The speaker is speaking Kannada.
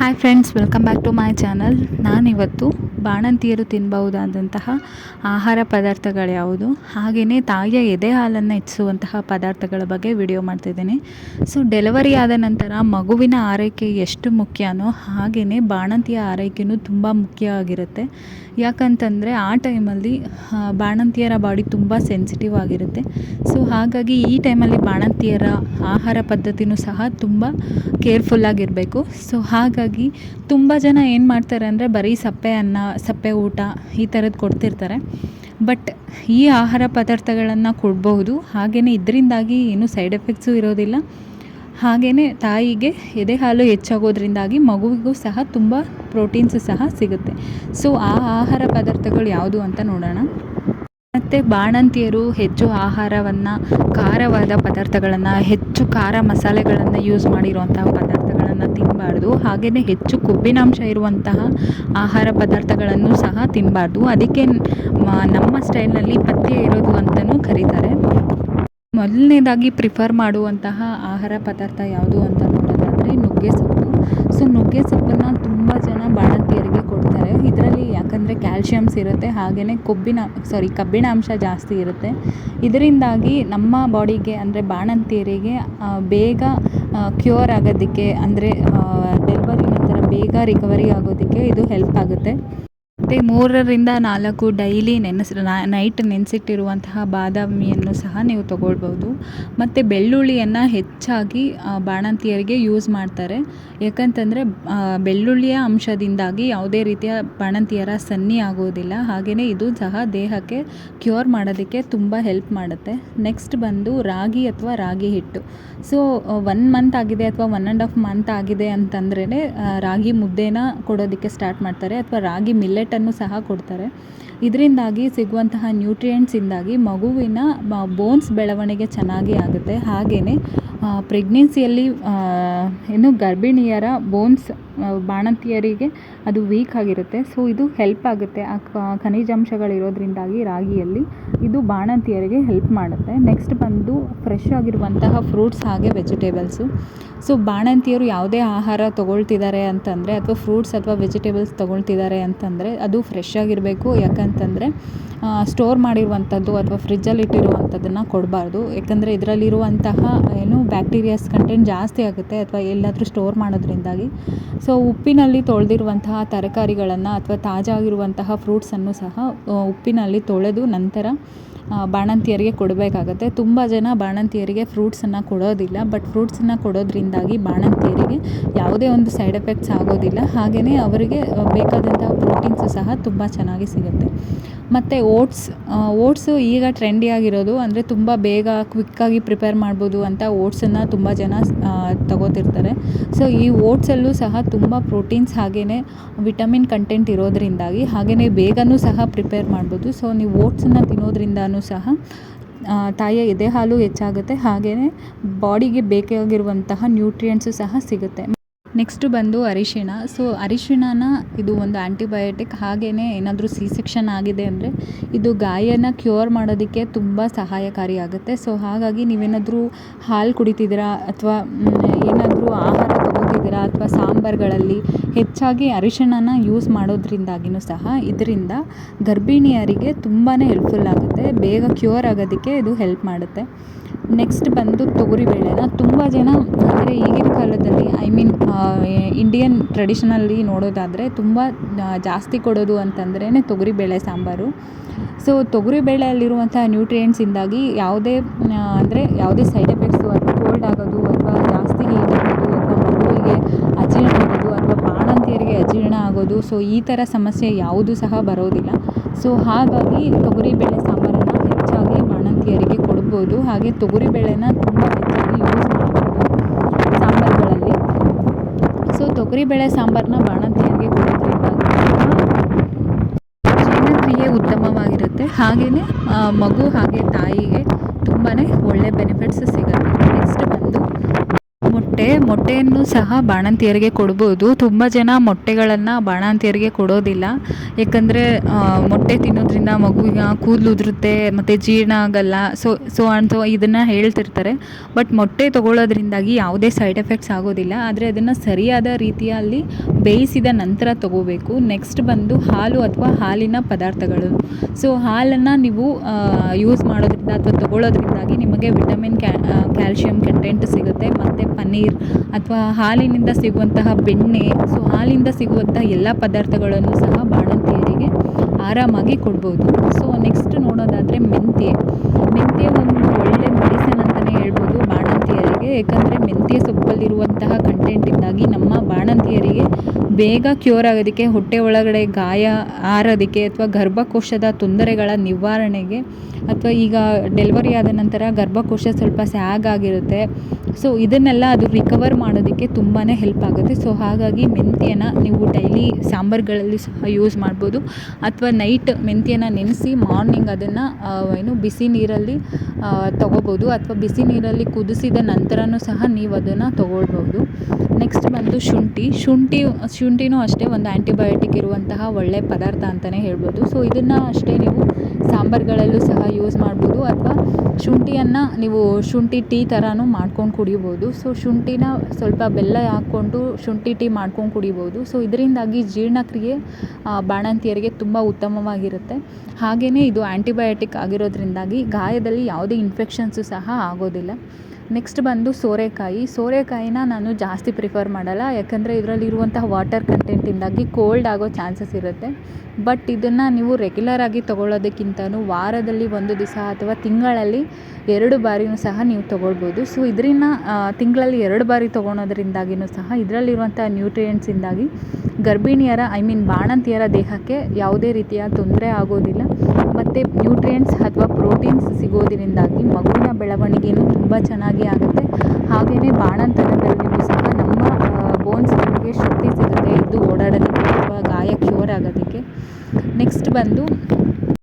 Hi friends welcome back to my channel ನಾನಿವತ್ತು ಬಾಣಂತಿಯರು ತಿನ್ನಬಹುದಾದಂತಹ ಆಹಾರ ಪದಾರ್ಥಗಳು ಯಾವುದು? ಹಾಗೆಯೇ ತಾಯಿಯ ಎದೆ ಹಾಲನ್ನು ಹೆಚ್ಚಿಸುವಂತಹ ಪದಾರ್ಥಗಳ ಬಗ್ಗೆ ವಿಡಿಯೋ ಮಾಡ್ತಿದ್ದೀನಿ. ಸೊ ಡೆಲಿವರಿ ಆದ ನಂತರ ಮಗುವಿನ ಆರೈಕೆ ಎಷ್ಟು ಮುಖ್ಯನೋ ಹಾಗೆಯೇ ಬಾಣಂತಿಯ ಆರೈಕೆಯೂ ತುಂಬ ಮುಖ್ಯ ಆಗಿರುತ್ತೆ. ಯಾಕಂತಂದರೆ ಆ ಟೈಮಲ್ಲಿ ಬಾಣಂತಿಯರ ಬಾಡಿ ತುಂಬ ಸೆನ್ಸಿಟಿವ್ ಆಗಿರುತ್ತೆ. ಸೊ ಹಾಗಾಗಿ ಈ ಟೈಮಲ್ಲಿ ಬಾಣಂತಿಯರ ಆಹಾರ ಪದ್ಧತಿನೂ ಸಹ ತುಂಬ ಕೇರ್ಫುಲ್ಲಾಗಿರಬೇಕು ಸೊ ಹಾಗಾಗಿ ತುಂಬ ಜನ ಏನು ಮಾಡ್ತಾರೆ ಅಂದರೆ ಬರೀ ಸಪ್ಪೆ ಅನ್ನ, ಸಪ್ಪೆ ಊಟ ಈ ಥರದ್ದು ಕೊಡ್ತಿರ್ತಾರೆ. ಬಟ್ ಈ ಆಹಾರ ಪದಾರ್ಥಗಳನ್ನು ಕೊಡಬಹುದು. ಹಾಗೆಯೇ ಇದರಿಂದಾಗಿ ಏನು ಸೈಡ್ ಎಫೆಕ್ಟ್ಸು ಇರೋದಿಲ್ಲ. ಹಾಗೆಯೇ ತಾಯಿಗೆ ಎದೆ ಹಾಲು ಹೆಚ್ಚಾಗೋದ್ರಿಂದಾಗಿ ಮಗುವಿಗೂ ಸಹ ತುಂಬ ಪ್ರೋಟೀನ್ಸ್ ಸಹ ಸಿಗುತ್ತೆ. ಸೊ ಆ ಆಹಾರ ಪದಾರ್ಥಗಳು ಯಾವುದು ಅಂತ ನೋಡೋಣ. ಮತ್ತು ಬಾಣಂತಿಯರು ಹೆಚ್ಚು ಆಹಾರವನ್ನು, ಖಾರವಾದ ಪದಾರ್ಥಗಳನ್ನು, ಹೆಚ್ಚು ಖಾರ ಮಸಾಲೆಗಳನ್ನು ಯೂಸ್ ಮಾಡಿರುವಂತಹ ಪದಾರ್ಥಗಳನ್ನು ತಿನ್ನಬಾರ್ದು ಹಾಗೆಯೇ ಹೆಚ್ಚು ಕೊಬ್ಬಿನಾಂಶ ಇರುವಂತಹ ಆಹಾರ ಪದಾರ್ಥಗಳನ್ನು ಸಹ ತಿನ್ನಬಾರ್ದು ಅದಕ್ಕೆ ನಮ್ಮ ಸ್ಟೈಲ್ನಲ್ಲಿ ಪಥ್ಯ ಇರೋದು ಅಂತಲೂ ಕರೀತಾರೆ. ಮೊದಲನೇದಾಗಿ ಪ್ರಿಫರ್ ಮಾಡುವಂತಹ ಆಹಾರ ಪದಾರ್ಥ ಯಾವುದು ಅಂತ ನೋಡೋದಾದರೆ ನುಗ್ಗೆ ಸೊಪ್ಪು. ಸೊ, ನುಗ್ಗೆ ಸೊಪ್ಪನ್ನು ತುಂಬ ಜನ ಬಾಣಂತಿಯರಿಗೆ ಕೊಡ್ತಾರೆ. ಇದರಲ್ಲಿ ಯಾಕಂದರೆ ಕ್ಯಾಲ್ಶಿಯಮ್ಸ್ ಇರುತ್ತೆ ಹಾಗೆಯೇ ಕೊಬ್ಬಿನ, ಸಾರಿ, ಕಬ್ಬಿಣಾಂಶ ಜಾಸ್ತಿ ಇರುತ್ತೆ. ಇದರಿಂದಾಗಿ ನಮ್ಮ ಬಾಡಿಗೆ ಅಂದರೆ ಬಾಣಂತಿಯರಿಗೆ ಬೇಗ ಕ್ಯೂರ್ ಆಗೋದಕ್ಕೆ ಅಂದರೆ ಡೆಲಿವರಿ ನಂತರ ಬೇಗ ರಿಕವರಿ ಆಗೋದಕ್ಕೆ ಇದು ಹೆಲ್ಪ್ ಆಗುತ್ತೆ. ಮತ್ತು ಮೂರರಿಂದ ನಾಲ್ಕು ಡೈಲಿ ನೆನೆಸಿ ನೈಟ್ ನೆನೆಸಿಟ್ಟಿರುವಂತಹ ಬಾದಾಮಿಯನ್ನು ಸಹ ನೀವು ತಗೊಳ್ಬೋದು ಮತ್ತು ಬೆಳ್ಳುಳ್ಳಿಯನ್ನು ಹೆಚ್ಚಾಗಿ ಬಾಣಂತಿಯರಿಗೆ ಯೂಸ್ ಮಾಡ್ತಾರೆ. ಯಾಕಂತಂದರೆ ಬೆಳ್ಳುಳ್ಳಿಯ ಅಂಶದಿಂದಾಗಿ ಯಾವುದೇ ರೀತಿಯ ಬಾಣಂತಿಯರ ಸನ್ನಿ ಆಗೋದಿಲ್ಲ. ಹಾಗೆಯೇ ಇದು ಸಹ ದೇಹಕ್ಕೆ ಕ್ಯೂರ್ ಮಾಡೋದಕ್ಕೆ ತುಂಬ ಹೆಲ್ಪ್ ಮಾಡುತ್ತೆ. ನೆಕ್ಸ್ಟ್ ಬಂದು ರಾಗಿ ಅಥವಾ ರಾಗಿ ಹಿಟ್ಟು. ಸೊ ಒನ್ ಮಂತ್ ಆಗಿದೆ ಅಥವಾ ಒನ್ ಆ್ಯಂಡ್ ಹಾಫ್ ಮಂತ್ ಆಗಿದೆ ಅಂತಂದ್ರೇ ರಾಗಿ ಮುದ್ದೆನ ಕೊಡೋದಕ್ಕೆ ಸ್ಟಾರ್ಟ್ ಮಾಡ್ತಾರೆ. ಅಥವಾ ರಾಗಿ ಮಿಲ್ಲೆಟ್ ಸಹ ಕೊಡ್ತಾರೆ. ಇದರಿಂದಾಗಿ ಸಿಗುವಂತಹ ನ್ಯೂಟ್ರಿಯೆಂಟ್ಸಿಂದಾಗಿ ಮಗುವಿನ ಬೋನ್ಸ್ ಬೆಳವಣಿಗೆ ಚೆನ್ನಾಗಿ ಆಗುತ್ತೆ. ಹಾಗೆಯೇ ಪ್ರೆಗ್ನೆನ್ಸಿಯಲ್ಲಿ ಏನು ಗರ್ಭಿಣಿಯರ ಬೋನ್ಸ್ ಬಾಣಂತಿಯರಿಗೆ ಅದು ವೀಕ್ ಆಗಿರುತ್ತೆ. ಸೊ ಇದು ಹೆಲ್ಪ್ ಆಗುತ್ತೆ. ಆ ಖನಿಜಾಂಶಗಳಿರೋದ್ರಿಂದಾಗಿ ರಾಗಿಯಲ್ಲಿ ಇದು ಬಾಣಂತಿಯರಿಗೆ ಹೆಲ್ಪ್ ಮಾಡುತ್ತೆ. ನೆಕ್ಸ್ಟ್ ಬಂದು ಫ್ರೆಶ್ ಆಗಿರುವಂತಹ ಫ್ರೂಟ್ಸ್ ಹಾಗೆ ವೆಜಿಟೇಬಲ್ಸು ಸೊ ಬಾಣಂತಿಯರು ಯಾವುದೇ ಆಹಾರ ತೊಗೊಳ್ತಿದ್ದಾರೆ ಅಂತಂದರೆ, ಅಥವಾ ಫ್ರೂಟ್ಸ್ ಅಥವಾ ವೆಜಿಟೇಬಲ್ಸ್ ತೊಗೊಳ್ತಿದ್ದಾರೆ ಅಂತಂದರೆ, ಅದು ಫ್ರೆಶ್ ಆಗಿರಬೇಕು. ಯಾಕಂತಂದರೆ ಸ್ಟೋರ್ ಮಾಡಿರುವಂಥದ್ದು ಅಥವಾ ಫ್ರಿಜ್ಜಲ್ಲಿ ಇಟ್ಟಿರುವಂಥದ್ದನ್ನು ಕೊಡಬಾರ್ದು. ಯಾಕಂದರೆ, ಇದರಲ್ಲಿರುವಂತಹ ಏನು ಬ್ಯಾಕ್ಟೀರಿಯಾಸ್ ಕಂಟೆಂಟ್ ಜಾಸ್ತಿ ಆಗುತ್ತೆ ಅಥವಾ ಎಲ್ಲಾದರೂ ಸ್ಟೋರ್ ಮಾಡೋದ್ರಿಂದಾಗಿ. ಸೊ ಉಪ್ಪಿನಲ್ಲಿ ತೊಳೆದಿರುವಂತಹ ತರಕಾರಿಗಳನ್ನು ಅಥವಾ ತಾಜಾ ಆಗಿರುವಂತಹ ಫ್ರೂಟ್ಸನ್ನು ಸಹ ಉಪ್ಪಿನಲ್ಲಿ ತೊಳೆದು ನಂತರ ಬಾಣಂತಿಯರಿಗೆ ಕೊಡಬೇಕಾಗತ್ತೆ. ತುಂಬ ಜನ ಬಾಣಂತಿಯರಿಗೆ ಫ್ರೂಟ್ಸನ್ನು ಕೊಡೋದಿಲ್ಲ ಬಟ್ ಫ್ರೂಟ್ಸನ್ನು ಕೊಡೋದ್ರಿಂದಾಗಿ ಬಾಣಂತಿಯರಿಗೆ ಯಾವುದೇ ಒಂದು ಸೈಡ್ ಎಫೆಕ್ಟ್ಸ್ ಆಗೋದಿಲ್ಲ. ಹಾಗೆಯೇ ಅವರಿಗೆ ಬೇಕಾದಂತಹ ಪ್ರೋಟೀನ್ಸು ಸಹ ತುಂಬ ಚೆನ್ನಾಗಿ ಸಿಗುತ್ತೆ. ಮತ್ತು ಓಟ್ಸ್ ಓಟ್ಸು ಈಗ ಟ್ರೆಂಡಿಯಾಗಿರೋದು ಅಂದರೆ ತುಂಬ ಬೇಗ ಕ್ವಿಕ್ಕಾಗಿ ಪ್ರಿಪೇರ್ ಮಾಡ್ಬೋದು ಅಂತ ಓಟ್ಸನ್ನು ತುಂಬ ಜನ ತಗೋತಿರ್ತಾರೆ. ಸೊ ಈ ಓಟ್ಸಲ್ಲೂ ಸಹ ತುಂಬ ಪ್ರೋಟೀನ್ಸ್ ಹಾಗೆಯೇ ವಿಟಮಿನ್ ಕಂಟೆಂಟ್ ಇರೋದರಿಂದಾಗಿ ಹಾಗೆಯೇ ಬೇಗನೂ ಸಹ ಪ್ರಿಪೇರ್ ಮಾಡ್ಬೋದು. ಸೊ ನೀವು ಓಟ್ಸನ್ನು ತಿನ್ನೋದ್ರಿಂದನೂ ಸಹ ತಾಯಿಯ ಎದೆ ಹಾಲು ಹೆಚ್ಚಾಗುತ್ತೆ. ಹಾಗೆಯೇ ಬಾಡಿಗೆ ಬೇಕಾಗಿರುವಂತಹ ನ್ಯೂಟ್ರಿಯೆಂಟ್ಸು ಸಹ ಸಿಗುತ್ತೆ. ನೆಕ್ಸ್ಟು ಬಂದು ಅರಿಶಿಣ. ಸೊ ಅರಿಶಿಣನ ಇದು ಒಂದು ಆ್ಯಂಟಿಬಯೋಟಿಕ್ ಹಾಗೆಯೇ ಏನಾದರೂ ಸಿ ಸೆಕ್ಷನ್ ಆಗಿದೆ ಅಂದರೆ ಇದು ಗಾಯನ ಕ್ಯೂರ್ ಮಾಡೋದಕ್ಕೆ ತುಂಬ ಸಹಾಯಕಾರಿಯಾಗುತ್ತೆ. ಸೊ ಹಾಗಾಗಿ ನೀವೇನಾದರೂ ಹಾಲು ಕುಡಿತಿದ್ದೀರಾ ಅಥವಾ ಏನಾದರೂ ಆಹಾರ ತಗೋತಿದ್ದೀರಾ ಅಥವಾ ಸಾಂಬಾರುಗಳಲ್ಲಿ ಹೆಚ್ಚಾಗಿ ಅರಿಶಿಣನ ಯೂಸ್ ಮಾಡೋದ್ರಿಂದಾಗಿಯೂ ಸಹ ಇದರಿಂದ ಗರ್ಭಿಣಿಯರಿಗೆ ತುಂಬಾ ಹೆಲ್ಪ್ಫುಲ್ ಆಗುತ್ತೆ. ಬೇಗ ಕ್ಯೂರ್ ಆಗೋದಕ್ಕೆ ಇದು ಹೆಲ್ಪ್ ಮಾಡುತ್ತೆ. ನೆಕ್ಸ್ಟ್ ಬಂದು ತೊಗರಿಬೇಳೆನ ತುಂಬ ಜನ, ಅಂದರೆ ಈಗಿನ ಕಾಲದಲ್ಲಿ ಐ ಮೀನ್ ಇಂಡಿಯನ್ ಟ್ರೆಡಿಷನಲ್ಲಿ ನೋಡೋದಾದರೆ ತುಂಬ ಜಾಸ್ತಿ ಕೊಡೋದು ಅಂತಂದ್ರೇ ತೊಗರಿಬೇಳೆ ಸಾಂಬಾರು. ಸೊ ತೊಗರಿಬೇಳೆಯಲ್ಲಿರುವಂಥ ನ್ಯೂಟ್ರಿಯೆಂಟ್ಸಿಂದಾಗಿ ಯಾವುದೇ ಅಂದರೆ ಯಾವುದೇ ಸೈಡ್ ಎಫೆಕ್ಟ್ಸು ಅಥವಾ ಕೋಲ್ಡ್ ಆಗೋದು ಅಥವಾ ಜಾಸ್ತಿ ಹೀಟ್ ಆಗೋದು ಅಥವಾ ಮಗುವಿಗೆ ಅಜೀರ್ಣ ಆಗೋದು ಅಥವಾ ಬಾಣಂತಿಯರಿಗೆ ಅಜೀರ್ಣ ಆಗೋದು ಸೊ ಈ ಥರ ಸಮಸ್ಯೆ ಯಾವುದೂ ಸಹ ಬರೋದಿಲ್ಲ. ಸೊ ಹಾಗಾಗಿ ತೊಗರಿಬೇಳೆ ಸಾಂಬಾರು ಬಾಣಂತಿಯರಿಗೆ ಹಾಗೆ ಹಾಗೆ ತೊಗರಿಬೇಳೆನ ತುಂಬ ಹೆಚ್ಚಾಗಿ ಯೂಸ್ ಮಾಡ್ಬೋದು ಸಾಂಬಾರ್ಗಳಲ್ಲಿ. ಸೊ ತೊಗರಿಬೇಳೆ ಸಾಂಬಾರನ್ನ ಬಾಣಂತಿಯರಿಗೆ ಕೊಡೋದ್ರಿಂದ ಜೀರ್ಣಕ್ರಿಯೆ ಉತ್ತಮವಾಗಿರುತ್ತೆ. ಹಾಗೆಯೇ ಮಗು ಹಾಗೆ ತಾಯಿಗೆ ತುಂಬಾ ಒಳ್ಳೆ ಬೆನಿಫಿಟ್ಸ್ ಸಿಗುತ್ತೆ. ನೆಕ್ಸ್ಟ್ ಮೊಟ್ಟೆ, ಮೊಟ್ಟೆಯನ್ನು ಸಹ ಬಾಣಂತಿಯರಿಗೆ ಕೊಡ್ಬೋದು. ತುಂಬ ಜನ ಮೊಟ್ಟೆಗಳನ್ನು ಬಾಣಂತಿಯರಿಗೆ ಕೊಡೋದಿಲ್ಲ. ಯಾಕಂದರೆ ಮೊಟ್ಟೆ ತಿನ್ನೋದ್ರಿಂದ ಮಗುವಿಗೆ ಕೂದಲು ಉದುರುತ್ತೆ, ಮತ್ತು ಜೀರ್ಣ ಆಗಲ್ಲ, ಸೊ ಸೊ ಅಂತ ಇದನ್ನು ಹೇಳ್ತಿರ್ತಾರೆ. ಬಟ್ ಮೊಟ್ಟೆ ತಗೊಳ್ಳೋದ್ರಿಂದಾಗಿ ಯಾವುದೇ ಸೈಡ್ ಎಫೆಕ್ಟ್ಸ್ ಆಗೋದಿಲ್ಲ. ಆದರೆ ಅದನ್ನು ಸರಿಯಾದ ರೀತಿಯಲ್ಲಿ ಬೇಯಿಸಿದ ನಂತರ ತಗೋಬೇಕು. ನೆಕ್ಸ್ಟ್ ಬಂದು ಹಾಲು ಅಥವಾ ಹಾಲಿನ ಪದಾರ್ಥಗಳು. ಸೊ ಹಾಲನ್ನು ನೀವು ಯೂಸ್ ಮಾಡೋದ್ರಿಂದ ಅಥವಾ ತೊಗೊಳೋದ್ರಿಂದಾಗಿ ನಿಮಗೆ ವಿಟಮಿನ್ ಕ್ಯಾಲ್ಶಿಯಂ ಕಂಟೆಂಟ್ ಸಿಗುತ್ತೆ. ಮತ್ತು ಪನ್ನೀರ್ ಅಥವಾ ಹಾಲಿನಿಂದ ಸಿಗುವಂತಹ ಬೆಣ್ಣೆ ಸೊ ಹಾಲಿಂದ ಸಿಗುವಂತಹ ಎಲ್ಲ ಪದಾರ್ಥಗಳನ್ನು ಸಹ ಬಾಣಂತಿಯರಿಗೆ ಆರಾಮಾಗಿ ಕೊಡ್ಬೋದು. ಸೊ ನೆಕ್ಸ್ಟ್ ನೋಡೋದಾದರೆ ಮೆಂತ್ಯ. ಮೆಂತ್ಯ ಒಂದು ಒಳ್ಳೆ ಮೆಡಿಸಿನ್ ಅಂತಲೇ ಹೇಳ್ಬೋದು ಬಾಣಂತಿಯರಿಗೆ ಏಕೆಂದರೆ ಮೆಂತ್ಯ ಸೊಪ್ಪಲ್ಲಿರುವಂತಹ ಕಂಟೆಂಟಿಂದಾಗಿ ನಮ್ಮ ಬಾಣಂತಿಯರಿಗೆ ಬೇಗ ಕ್ಯೂರ್ ಆಗೋದಕ್ಕೆ, ಹೊಟ್ಟೆ ಒಳಗಡೆ ಗಾಯ ಆರೋದಕ್ಕೆ ಅಥವಾ ಗರ್ಭಕೋಶದ ತೊಂದರೆಗಳ ನಿವಾರಣೆಗೆ ಅಥವಾ ಈಗ ಡೆಲಿವರಿ ಆದ ನಂತರ ಗರ್ಭಕೋಶ ಸ್ವಲ್ಪ ಸ್ಯಾಗ್ ಆಗಿರುತ್ತೆ. ಸೊ ಇದನ್ನೆಲ್ಲ ಅದು ರಿಕವರ್ ಮಾಡೋದಕ್ಕೆ ತುಂಬಾ ಹೆಲ್ಪ್ ಆಗುತ್ತೆ. ಸೊ ಹಾಗಾಗಿ ಮೆಂತ್ಯನ ನೀವು ಡೈಲಿ ಸಾಂಬಾರ್ಗಳಲ್ಲಿ ಸಹ ಯೂಸ್ ಮಾಡ್ಬೋದು. ಅಥವಾ ನೈಟ್ ಮೆಂತ್ಯನ ನೆನೆಸಿ ಮಾರ್ನಿಂಗ್ ಅದನ್ನು ಏನು ಬಿಸಿ ನೀರಲ್ಲಿ ತೊಗೋಬೋದು ಅಥವಾ ಬಿಸಿ ನೀರಲ್ಲಿ ಕುದಿಸಿದ ನಂತರನೂ ಸಹ ನೀವು ಅದನ್ನು ತೊಗೊಳ್ಬೋದು. ನೆಕ್ಸ್ಟ್ ಬಂದು ಶುಂಠಿ. ಶುಂಠಿ, ಶುಂಠಿನೂ ಅಷ್ಟೇ ಒಂದು ಆ್ಯಂಟಿಬಯೋಟಿಕ್ ಇರುವಂತಹ ಒಳ್ಳೆಯ ಪದಾರ್ಥ ಅಂತಲೇ ಹೇಳ್ಬೋದು. ಸೊ ಇದನ್ನು ಅಷ್ಟೇ ನೀವು ಸಾಂಬಾರುಗಳಲ್ಲೂ ಸಹ ಯೂಸ್ ಮಾಡ್ಬೋದು ಅಥವಾ ಶುಂಠಿಯನ್ನು ನೀವು ಶುಂಠಿ ಟೀ ಥರನೂ ಮಾಡ್ಕೊಂಡು ಕುಡಿಬೋದು. ಸೊ ಶುಂಠಿನ ಸ್ವಲ್ಪ ಬೆಲ್ಲ ಹಾಕ್ಕೊಂಡು ಶುಂಠಿ ಟೀ ಮಾಡ್ಕೊಂಡು ಕುಡಿಬೋದು. ಸೊ ಇದರಿಂದಾಗಿ ಜೀರ್ಣಕ್ರಿಯೆ ಬಾಣಂತಿಯರಿಗೆ ತುಂಬ ಉತ್ತಮವಾಗಿರುತ್ತೆ. ಹಾಗೆಯೇ ಇದು ಆ್ಯಂಟಿಬಯೋಟಿಕ್ ಆಗಿರೋದ್ರಿಂದಾಗಿ ಗಾಯದಲ್ಲಿ ಯಾವುದೇ ಇನ್ಫೆಕ್ಷನ್ಸು ಸಹ ಆಗೋದಿಲ್ಲ. ನೆಕ್ಸ್ಟ್ ಬಂದು ಸೋರೆಕಾಯಿ. ಸೋರೆಕಾಯಿನ ನಾನು ಜಾಸ್ತಿ ಪ್ರಿಫರ್ ಮಾಡಲ್ಲ. ಯಾಕಂದರೆ ಇದರಲ್ಲಿರುವಂತಹ ವಾಟರ್ ಕಂಟೆಂಟಿಂದಾಗಿ ಕೋಲ್ಡ್ ಆಗೋ ಚಾನ್ಸಸ್ ಇರುತ್ತೆ. ಬಟ್ ಇದನ್ನು ನೀವು ರೆಗ್ಯುಲರ್ ಆಗಿ ತೊಗೊಳ್ಳೋದಕ್ಕಿಂತನೂ ವಾರದಲ್ಲಿ ಒಂದು ದಿವಸ ಅಥವಾ ತಿಂಗಳಲ್ಲಿ ಎರಡು ಬಾರಿಯೂ ಸಹ ನೀವು ತೊಗೊಳ್ಬೋದು. ಸೊ ಇದರಿಂದ ತಿಂಗಳಲ್ಲಿ ಎರಡು ಬಾರಿ ತೊಗೊಳೋದ್ರಿಂದಾಗಿಯೂ ಸಹ ಇದರಲ್ಲಿರುವಂಥ ನ್ಯೂಟ್ರಿಯೆಂಟ್ಸಿಂದಾಗಿ ಗರ್ಭಿಣಿಯರ ಐ ಮೀನ್ ಬಾಣಂತಿಯರ ದೇಹಕ್ಕೆ ಯಾವುದೇ ರೀತಿಯ ತೊಂದರೆ ಆಗೋದಿಲ್ಲ. ಮತ್ತು ನ್ಯೂಟ್ರಿಯೆಂಟ್ಸ್ ಅಥವಾ ಪ್ರೋಟೀನ್ಸ್ ಸಿಗೋದರಿಂದಾಗಿ ಮಗುವಿನ ಬೆಳವಣಿಗೆಯೂ ತುಂಬ ಚೆನ್ನಾಗಿ ಆಗುತ್ತೆ. ಹಾಗೆಯೇ ಬಾಣಂತನದಲ್ಲಿಯೂ ಸಹ ನಮ್ಮ ಬೋನ್ಸ್ಗಳಿಗೆ ಶಕ್ತಿ ಸಿಗುತ್ತೆ. ಎದ್ದು ಓಡಾಡೋದಕ್ಕೆ ಅಥವಾ ಗಾಯ ಕ್ಯೂರ್ ಆಗೋದಕ್ಕೆ ನೆಕ್ಸ್ಟ್ ಬಂದು